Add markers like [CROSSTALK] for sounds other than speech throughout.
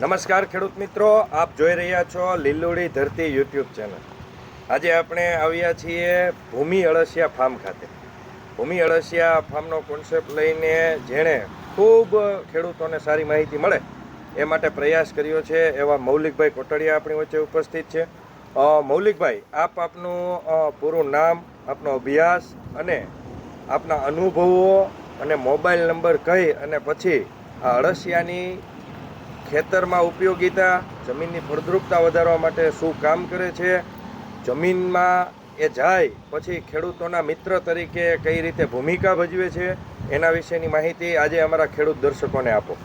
નમસ્કાર ખેડૂત મિત્રો, આપ જોઈ રહ્યા છો લીલુડી ધરતી યુટ્યુબ ચેનલ. આજે આપણે આવ્યા છીએ ભૂમિ અળસિયા ફાર્મ ખાતે. ભૂમિ અળસિયા ફાર્મનો કોન્સેપ્ટ લઈને જેણે ખૂબ ખેડૂતોને સારી માહિતી મળે, એ માટે પ્રયાસ કર્યો છે એવા મૌલિકભાઈ કોટડિયા આપણી વચ્ચે ઉપસ્થિત છે. મૌલિકભાઈ, આપ આપનું પૂરું નામ, આપનો અભ્યાસ અને આપના અનુભવો અને મોબાઈલ નંબર કહી અને પછી આ અળસિયાની ખેતરમાં ઉપયોગિતા, જમીનની ફળદ્રુપતા વધારવા માટે શું કામ કરે છે? જમીનમાં એ જાય, પછી ખેડૂતોના મિત્ર તરીકે કઈ રીતે ભૂમિકા ભજવે છે? એના વિશેની માહિતી આજે અમારા ખેડૂત દર્શકોને આપો.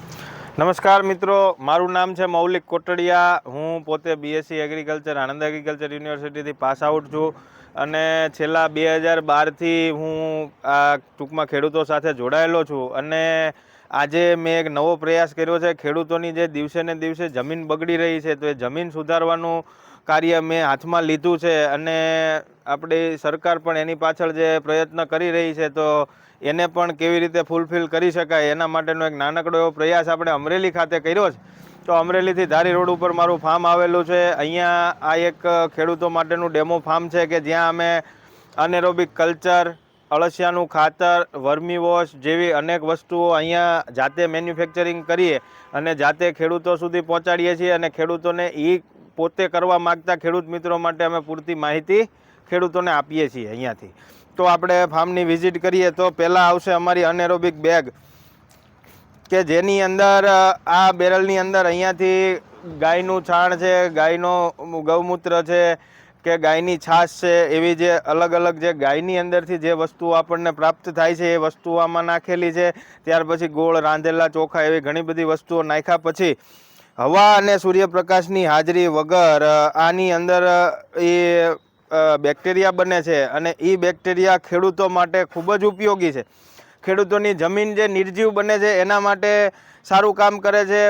નમસ્કાર મિત્રો, મારું નામ છે મૌલિક કોટડિયા. હું પોતે બીએસસી એગ્રીકલ્ચર આણંદ એગ્રીકલ્ચર યુનિવર્સિટીથી પાસ આઉટ છું. અને છેલ્લા બે હજાર બારથી હું આ ટૂંકમાં ખેડૂતો સાથે જોડાયેલો છું. અને આજે મેં એક નવો પ્રયાસ કર્યો છે. ખેડૂતોની જે દિવસે ને દિવસે જમીન બગડી રહી છે, તો એ જમીન સુધારવાનું કાર્ય મેં હાથમાં લીધું છે અને આપણી સરકાર પણ એની પાછળ જે પ્રયત્ન કરી રહી છે, તો એને પણ કેવી રીતે ફૂલફિલ કરી શકાય એના માટેનો એક નાનકડો એવો પ્રયાસ આપણે અમરેલી ખાતે કર્યો છે. તો અમરેલીથી ધારી રોડ ઉપર મારું ફાર્મ આવેલું છે. અહીંયા આ એક ખેડૂતો માટેનું ડેમો ફાર્મ છે કે જ્યાં અમે અનેરોબિક કલ્ચર અળસિયાનું ખાતર, વર્મી વોશ જેવી અનેક વસ્તુઓ અહીંયા જાતે મેન્યુફેક્ચરિંગ કરીએ અને જાતે ખેડૂતો સુધી પહોંચાડીએ છીએ અને ખેડૂતોને એ પોતે કરવા માગતા ખેડૂત મિત્રો માટે અમે પૂરતી માહિતી ખેડૂતોને આપીએ છીએ અહીંયાથી. તો આપણે ફાર્મની વિઝિટ કરીએ તો પહેલાં આવશે અમારી અનેરોબિક બેગ કે જેની અંદર આ બેરલની અંદર અહીંયાથી ગાયનું છાણ છે, ગાયનો ગૌમૂત્ર છે કે ગાયની છાશ છે, એવી જે અલગ અલગ જે ગાયની અંદરથી જે વસ્તુઓ આપણને પ્રાપ્ત થાય છે, એ વસ્તુઓ આમાં નાખેલી છે. ત્યાર પછી ગોળ, રાંધેલા ચોખા એવી ઘણી બધી વસ્તુઓ નાખ્યા પછી હવા અને સૂર્યપ્રકાશની હાજરી વગર આની અંદર એ બેક્ટેરિયા બને છે અને એ બેક્ટેરિયા ખેડૂતો માટે ખૂબ જ ઉપયોગી છે. ખેડૂતોની જમીન જે નિર્જીવ બને છે, એના માટે સારું કામ કરે છે.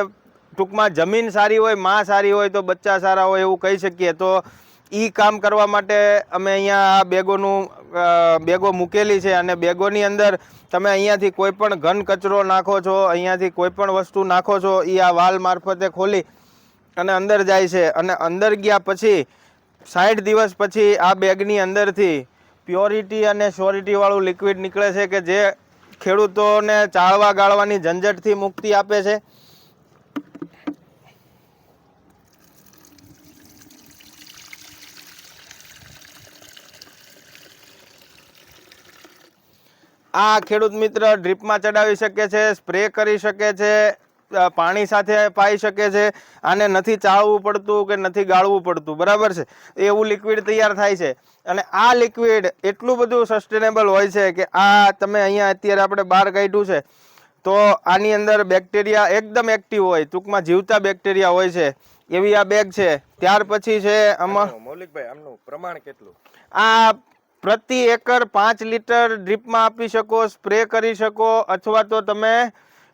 ટૂંકમાં જમીન સારી હોય, માં સારી હોય, તો બચ્ચા સારા હોય એવું કહી શકીએ. તો એ કામ કરવા માટે અમે અહીંયા આ બેગોનું બેગો મૂકેલી છે અને બેગોની અંદર તમે અહીંયાથી કોઈ પણ ઘન કચરો નાખો છો, અહીંયાથી કોઈ પણ વસ્તુ નાખો છો એ આ વાલ મારફતે ખોલી અને અંદર જાય છે. અને અંદર ગયા પછી સાઠ દિવસ પછી આ બેગની અંદરથી પ્યોરિટી અને શ્યોરિટીવાળું લિક્વિડ નીકળે છે કે જે ખેડૂતોને ચાળવા ગાળવાની ઝંઝટથી મુક્તિ આપે છે. આ ખેડૂત મિત્ર ડ્રીપમાં ચડાવી શકે છે સ્પ્રે કરી શકે છે પાણી સાથે પાઈ શકે છે આને નથી ચાળવું પડતું કે નથી ગાળવું પડતું બરાબર છે? એવું લિક્વિડ તૈયાર થાય છે. અને આ લિક્વિડ એટલું બધું સસ્ટેનેબલ હોય છે કે આ તમે અહીંયા અત્યારે આપણે બહાર કાઢ્યું છે તો આની અંદર બેક્ટેરિયા એકદમ એક્ટિવ હોય ટૂંકમાં જીવતા બેક્ટેરિયા હોય છે એવી આ બેગ છે. ત્યાર પછી છે આમાં મૌલિકભાઈ આમનું પ્રમાણ કેટલું? આ પ્રતિ એકર પાંચ લીટર ડ્રીપમાં આપી શકો સ્પ્રે કરી શકો અથવા તો તમે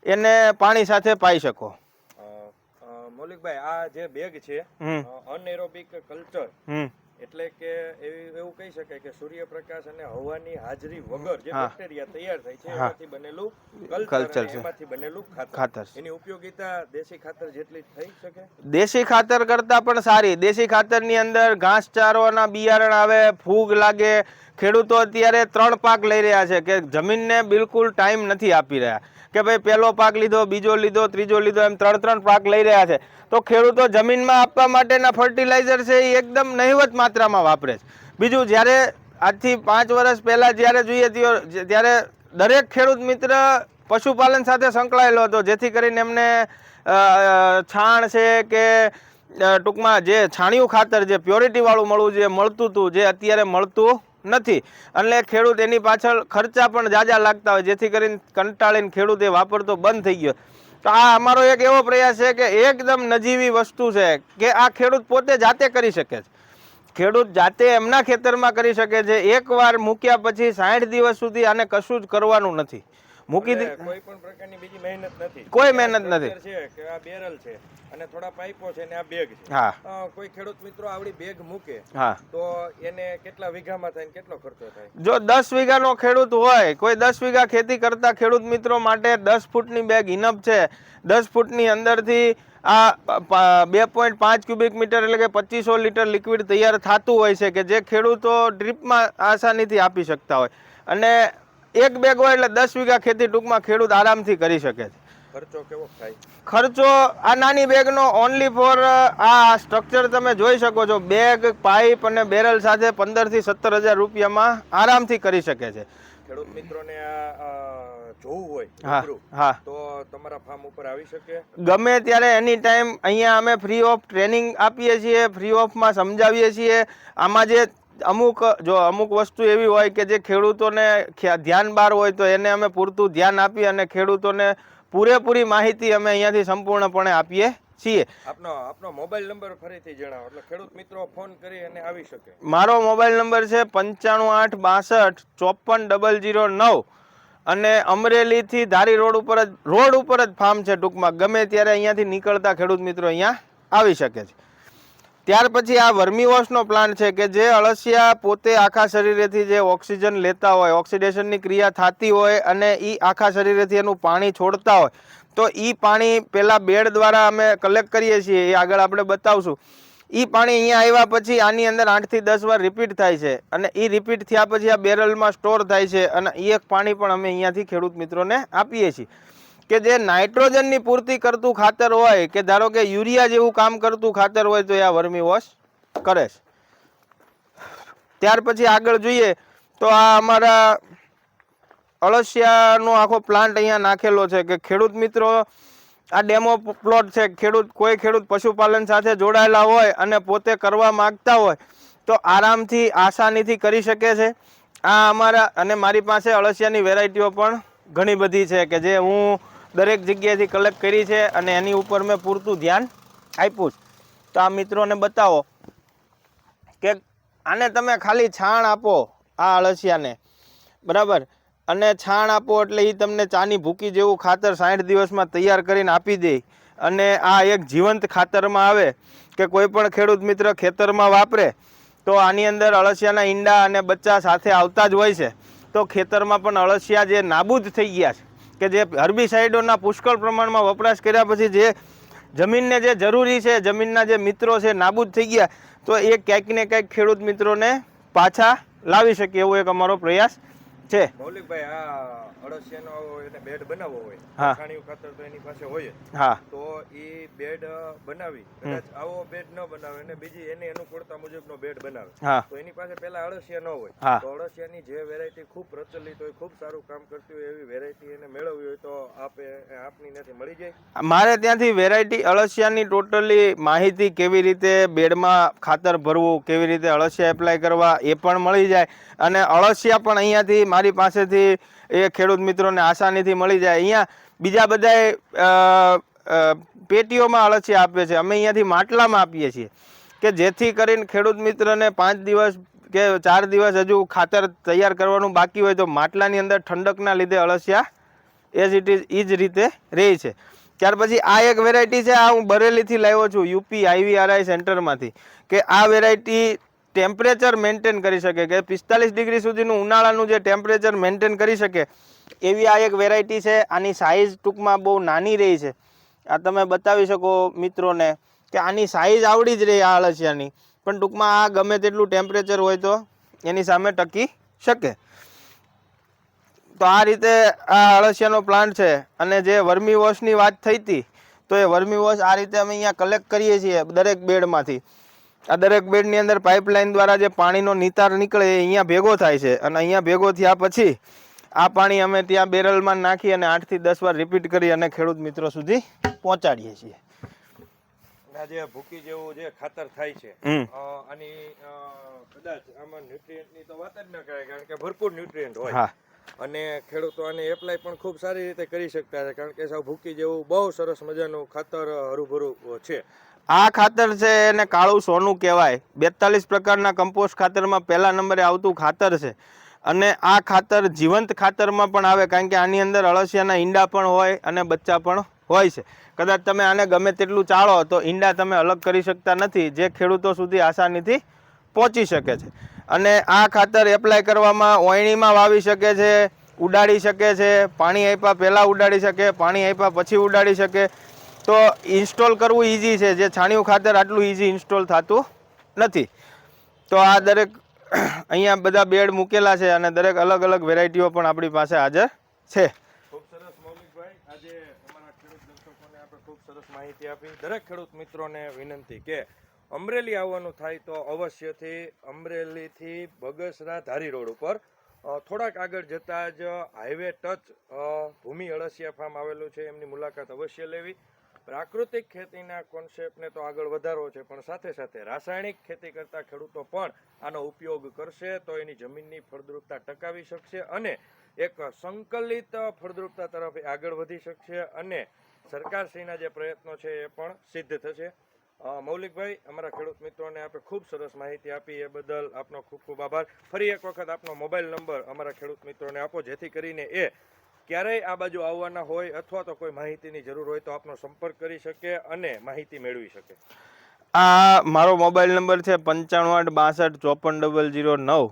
એને પાણી સાથે પાઈ શકો. મૌલિકભાઈ આ જે બેગ છે અનએરોબિક કલ્ચર એટલે કે એવી એવું કહી શકાય કે સૂર્યપ્રકાશ અને હવાની હાજરી વગર જે બેક્ટેરિયા તૈયાર થાય છે એમાંથી બનેલું કલ્ચર એમાંથી બનેલું ખાતર. એની ઉપયોગિતા દેશી ખાતર જેટલી થઈ શકે? દેશી ખાતર કરતા પણ સારી. દેશી ખાતરની અંદર ઘાસચારોના બિયારણ આવે ફૂગ લાગે. ખેડૂતો અત્યારે ત્રણ પાક લઈ રહ્યા છે કે જમીનને બિલકુલ ટાઈમ નથી આપી રહ્યા. કે ભાઈ પહેલો પાક લીધો, બીજો લીધો, ત્રીજો લીધો, એમ ત્રણ ત્રણ પાક લઈ રહ્યા છે. તો ખેડૂતો જમીનમાં આપવા માટેના ફર્ટિલાઇઝર છે એ એકદમ નહિવત માત્રામાં વાપરે છે. બીજું, જ્યારે આજથી પાંચ વર્ષ પહેલાં જ્યારે જોઈએ ત્યો- ત્યારે દરેક ખેડૂત મિત્ર પશુપાલન સાથે સંકળાયેલો હતો, જેથી કરીને એમને છાણ છે કે ટૂંકમાં જે છાણિયું ખાતર જે પ્યોરિટીવાળું મળવું જે મળતું હતું જે અત્યારે મળતું નથી. એટલે ખેડૂત એની પાછળ ખર્ચા પણ જાજા લાગતા હોય, જેથી કરીને કંટાળીને ખેડૂત એ વાપરતો બંધ થઈ ગયો. તો આ અમારો એક એવો પ્રયાસ છે કે એકદમ નજીવી વસ્તુ છે કે આ ખેડૂત પોતે જાતે કરી શકે છે. ખેડૂત જાતે એમના ખેતરમાં કરી શકે છે. એકવાર મૂક્યા પછી સાઠ દિવસ સુધી આને કશું જ કરવાનું નથી. મૂકી દે કોઈ પણ પ્રકારની બીજી મહેનત નથી. કોઈ મહેનત નથી. છે કે આ બેરલ છે અને થોડા પાઇપો છે ને આ બેગ છે. હા. કોઈ ખેડૂત મિત્રો આવડી બેગ મૂકે હા. તો એને કેટલા વીઘામાં થાય કેટલો ખર્ચો થાય? જો દસ વીઘાનો ખેડૂત હોય કોઈ દસ વીઘા ખેતી કરતા ખેડૂત મિત્રો માટે દસ ફૂટની બેગ ઇનફ છે. દસ ફૂટની અંદરથી આ બે પોઈન્ટ પાંચ ક્યુબિક મીટર એટલે કે પચીસો લીટર લિક્વિડ તૈયાર થતું હોય છે કે જે ખેડૂતો ડ્રીપમાં આસાનીથી આપી શકતા હોય. અને એક બેગ હોય એટલે દસ વીઘા ખેતી ટૂંકમાં ખેડૂત આરામથી કરી શકે છે. ખર્ચો કેવો થાય? ખર્ચો આ નાની બેગનો ઓનલી ફોર આ સ્ટ્રક્ચર તમે જોઈ શકો છો. બેગ પાઇપ અને બેરલ સાથે પંદરથી સત્તર હજાર રૂપિયામાં આરામથી કરી શકે છે. ખેડૂત મિત્રોને જોવું હોય હા હા. તો તમારા ફાર્મ ઉપર આવી શકે? ગમે ત્યારે એની ટાઈમ અહીંયા અમે ફ્રી ઓફ ટ્રેનિંગ આપીએ છીએ ફ્રી ઓફમાં સમજાવીએ છીએ. આમાં જે અમુક જો અમુક વસ્તુ એવી હોય કે જે ખેડૂતોને ધ્યાન બહાર હોય તો એને અમે પૂરતું ધ્યાન આપી અને ખેડૂતોને પૂરેપૂરી માહિતી અમે અહીંયાથી સંપૂર્ણપણે આપીએ છીએ. આપનો આપનો મોબાઈલ નંબર ફરીથી જણાવો. એટલે ખેડૂત મિત્રો ફોન કરી અને આવી શકે. મારો મોબાઈલ નંબર છે પંચાણું આઠ બાસઠ ચોપન ડબલ જીરો નવ અને અમરેલીથી ધારી રોડ ઉપર જ રોડ ઉપર જ ફાર્મ છે ટૂંકમાં. ગમે ત્યારે અહીંયાથી નીકળતા ખેડૂત મિત્રો અહીંયા આવી શકે છે. ત્યાર પછી આ વર્મીવોશનો પ્લાન્ટ છે કે જે અળસિયા પોતે આખા શરીરેથી જે ઓક્સિજન લેતા હોય, ઓક્સિડેશનની ક્રિયા થતી હોય અને એ આખા શરીરેથી એનું પાણી છોડતા હોય, તો એ પાણી પેલા બેડ દ્વારા અમે કલેક્ટ કરીએ છીએ, એ આગળ આપણે બતાવશું. એ પાણી અહીંયા આવ્યા પછી આની અંદર આઠથી દસ વાર રિપીટ થાય છે અને એ રિપીટ થયા પછી આ બેરલમાં સ્ટોર થાય છે અને એ એક પાણી પણ અમે અહીંયાથી ખેડૂત મિત્રોને આપીએ છીએ. કે જે નાઇટ્રોજનની પૂર્તિ કરતું ખાતર હોય, કે ધારો કે યુરિયા જેવું કામ કરતું ખાતર હોય, તો એ આ વર્મી વોશ કરે છે. ત્યાર પછી આગળ જોઈએ, તો આ અમારા અળસિયાનો આખો પ્લાન્ટ અહીંયા નાખેલો છે કે ખેડૂત મિત્રો, આ ડેમો પ્લોટ છે, ખેડૂત, કોઈ ખેડૂત પશુપાલન સાથે જોડાયેલા હોય અને પોતે કરવા માગતા હોય, તો આરામથી, આસાનીથી કરી શકે છે. આ અમારા, અને મારી પાસે અળસિયાની વેરાયટીઓ પણ ઘણી બધી છે કે જે હું દરેક જગ્યાએથી કલેક્ટ કરી છે અને એની ઉપર મેં પૂરતું ધ્યાન આપ્યું છે. તો આ મિત્રોને બતાવો કે આને તમે ખાલી છાણ આપો આ અળસિયાને. બરાબર? અને છાણ આપો એટલે એ તમને ચાની ભૂકી જેવું ખાતર સાઠ દિવસમાં તૈયાર કરીને આપી દે. અને આ એક જીવંત ખાતરમાં આવે કે કોઈ પણ ખેડૂત મિત્ર ખેતરમાં વાપરે, તો આની અંદર અળસિયાના ઈંડા અને બચ્ચા સાથે આવતા જ હોય છે. તો ખેતરમાં પણ અળસિયા જે નાબૂદ થઈ ગયા છે કે જે હર્બિસાઇડોના પુષ્કળ પ્રમાણમાં વપરાશ કર્યા પછી જે જમીનને જે જરૂરી છે, જમીનના જે મિત્રો છે, નાબૂદ થઈ ગયા, તો એ ક્યાંક ને ક્યાંક ખેડૂત મિત્રોને પાછા લાવી શકીએ એવો એક અમારો પ્રયાસ છે. મૌલિકભાઈ આ અળસિયાનો એને બેડ બનાવવો હોય છાણિયું ખાતર તો એની પાસે હોય હા. તો એ બેડ બનાવી. કદાચ આવો બેડ ન બનાવે અને બીજી એની અનુકૂળતા મુજબનો બેડ બનાવે. તો એની પાસે પહેલા અળસિયા ન હોય. તો અળસિયાની જે વેરાયટી ખૂબ પ્રચલિત હોય ખૂબ સારું કામ કરતી હોય એવી વેરાયટી એને મેળવવી હોય તો આપે આપની નથી મળી જાય. મારે ત્યાંથી વેરાયટી અળસિયાની ટોટલી માહિતી કેવી રીતે બેડમાં ખાતર ભરવું કેવી રીતે અળસિયા એપ્લાય કરવા એ પણ મળી જાય. અને અળસિયા પણ અહીંયાથી મારી પાસેથી એ ખેડૂત મિત્રોને આસાનીથી મળી જાય. અહીંયા બીજા બધાએ પેટીઓમાં અળસિયા આપે છે. અમે અહીંયાથી માટલામાં આપીએ છીએ કે જેથી કરીને ખેડૂત મિત્રને પાંચ દિવસ કે ચાર દિવસ હજુ ખાતર તૈયાર કરવાનું બાકી હોય તો માટલાની અંદર ઠંડકના લીધે અળસિયા એઝ ઇટ ઇઝ એ જ રીતે રહે છે. ત્યાર પછી આ એક વેરાયટી છે, આ હું બરેલીથી લાવ્યો છું, યુપી આઈવીઆરઆઈ સેન્ટરમાંથી કે આ વેરાયટી ટેમ્પરેચર મેન્ટેન કરી શકે કે પિસ્તાલીસ ડિગ્રી સુધીનું ઉનાળાનું જે ટેમ્પરેચર મેન્ટેન કરી શકે, એવી આ એક વેરાયટી છે. આની સાઇઝ ટૂંકમાં બહુ નાની રહી છે. આ તમે બતાવી શકો મિત્રોને કે આની સાઇઝ આવડી જ રહી આ અળસિયાની. પણ ટૂંકમાં આ ગમે તેટલું ટેમ્પરેચર હોય તો એની સામે ટકી શકે. તો આ રીતે આ અળસિયાનો પ્લાન્ટ છે અને જે વર્મી વોશની વાત થઈ હતી, તો એ વર્મી વોશ આ રીતે અમે અહીંયા કલેક્ટ કરીએ છીએ દરેક બેડમાંથી. આ દરેક બેડની અંદર પાઇપલાઇન દ્વારા જે પાણીનો નિતાર નીકળે એ અહીંયા ભેગો થાય છે અને અહીંયા ભેગો થયા પછી આ પાણી અમે ત્યાં બેરલમાં નાખી અને આઠથી દસ વાર રિપીટ કરી અને ખેડૂત મિત્રો સુધી પહોંચાડીએ છીએ. જે ભૂકી જેવું જે ખાતર થાય છે હમ. અ, આની અ, કદાચ આમાં ન્યુટ્રિયન્ટની તો વાત જ ન કરાય કારણ કે ભરપૂર ન્યુટ્રિયન્ટ હોય. હા. અને ખેડૂતો આને એપ્લાય પણ ખૂબ સારી રીતે કરી શકતા છે કારણ કે સાવ ભૂકી જેવું બહુ સરસ મજાનું ખાતર હરુભરું છે. આ ખાતર છે એને કાળું સોનું કહેવાય. બેતાલીસ પ્રકારના કમ્પોસ્ટ ખાતરમાં પહેલા નંબરે આવતું ખાતર છે. અને આ ખાતર જીવંત ખાતરમાં પણ આવે, કારણ કે આની અંદર અળસિયાના ઈંડા પણ હોય અને બચ્ચા પણ હોય છે. કદાચ તમે આને ગમે તેટલું ચાળો, તો ઈંડા તમે અલગ કરી શકતા નથી. જે ખેડૂતો સુધી આસાનીથી પહોંચી શકે છે. અને આ ખાતર એપ્લાય કરવામાં ઓયણીમાં વાવી શકે છે, ઉડાડી શકે છે, પાણી આપ્યા પહેલાં ઉડાડી શકે, પાણી આપ્યા પછી ઉડાડી શકે. તો ઇન્સ્ટોલ કરવું ઇઝી છે. જે છાણિયું ખાતર આટલું ઇઝી ઇન્સ્ટોલ થતું નથી. તો આ દરેક [CLEARS THROAT] અહીંયા બધા બેડ મૂકેલા છે અને દરેક અલગ અલગ વેરાયટીઓ પણ આપણી પાસે હાજર છે. ખૂબ સરસ મૌલિકભાઈ, આજે અમારા ખેડૂત દર્શકોને આપણે ખૂબ સરસ માહિતી આપી. દરેક ખેડૂત મિત્રોને વિનંતી કે અમરેલી આવવાનું થાય તો અવશ્યથી અમરેલીથી બગસરા ધારી રોડ ઉપર થોડાક આગળ જતાં જ highway touch Bhumi Alasiya farm આવેલું છે. એમની મુલાકાત અવશ્ય લેવી. પ્રાકૃતિક ખેતીના કોન્સેપ્ટને તો આગળ વધારવો છે, પણ સાથે સાથે રાસાયણિક ખેતી કરતા ખેડૂતો પણ આનો ઉપયોગ કરશે તો એની જમીનની ફળદ્રુપતા ટકાવી શકશે અને એક સંકલિત ફળદ્રુપતા તરફ આગળ વધી શકશે અને સરકારશ્રીના જે પ્રયત્નો છે એ પણ સિદ્ધ થશે. મૌલિકભાઈ, અમારા ખેડૂત મિત્રોને આપણે ખૂબ સરસ માહિતી આપી એ બદલ આપનો ખૂબ ખૂબ આભાર. ફરી એક વખત આપનો મોબાઈલ નંબર અમારા ખેડૂત મિત્રોને આપો, જેથી કરીને એ ક્યારેય આ બાજુ આવવાના હોય અથવા તો કોઈ માહિતીની જરૂર હોય તો આપનો સંપર્ક કરી શકે અને માહિતી મેળવી શકે. આ મારો મોબાઈલ નંબર છે પંચાણું આઠ બાસઠ ચોપન ડબલ જીરો નવ.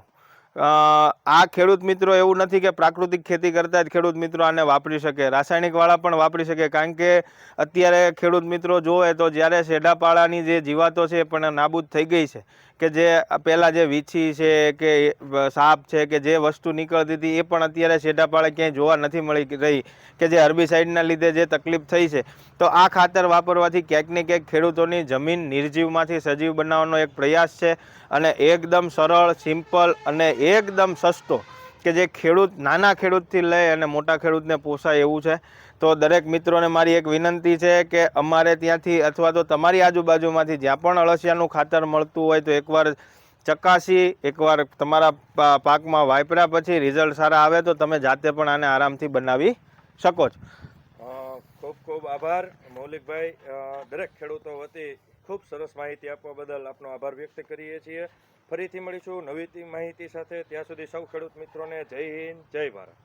આ ખેડૂત મિત્રો એવું નથી કે પ્રાકૃતિક ખેતી કરતા જ ખેડૂત મિત્રો આને વાપરી શકે. રાસાયણિકવાળા પણ વાપરી શકે. કારણ કે અત્યારે ખેડૂત મિત્રો જોવે તો જ્યારે શેઢાપાળાની જે જીવાતો છે એ પણ નાબૂદ થઈ ગઈ છે. કે જે પહેલાં જે વીછી છે કે સાપ છે કે જે વસ્તુ નીકળતી હતી એ પણ અત્યારે શેઢાપાળે ક્યાંય જોવા નથી મળી રહી. કે જે હર્બિસાઇડના લીધે જે તકલીફ થઈ છે. તો આ ખાતર વાપરવાથી ક્યાંક ને ક્યાંક ખેડૂતોની જમીન નિર્જીવમાંથી સજીવ બનાવવાનો એક પ્રયાસ છે અને એકદમ સરળ, સિમ્પલ અને એકદમ સસ્તો કે જે ખેડૂત, નાના ખેડૂતથી લઈ અને મોટા ખેડૂતને પોસાય એવું છે. તો દરેક મિત્રોને મારી એક વિનંતી છે કે અમારે ત્યાંથી અથવા તો તમારી આજુબાજુમાંથી જ્યાં પણ અળસિયાનું ખાતર મળતું હોય તો એકવાર ચકાસી, એકવાર તમારા પાકમાં વાપર્યા પછી રિઝલ્ટ સારા આવે તો તમે જાતે પણ આને આરામથી બનાવી શકો છો. ખૂબ ખૂબ આભાર મૌલિકભાઈ. દરેક ખેડૂતો વતી ખૂબ સરસ માહિતી આપવા બદલ આપનો આભાર વ્યક્ત કરીએ છીએ. ફરીથી મળીશું નવી માહિતી સાથે. ત્યાં સુધી સૌ ખેડૂત મિત્રોને જય હિન્દ, જય ભારત.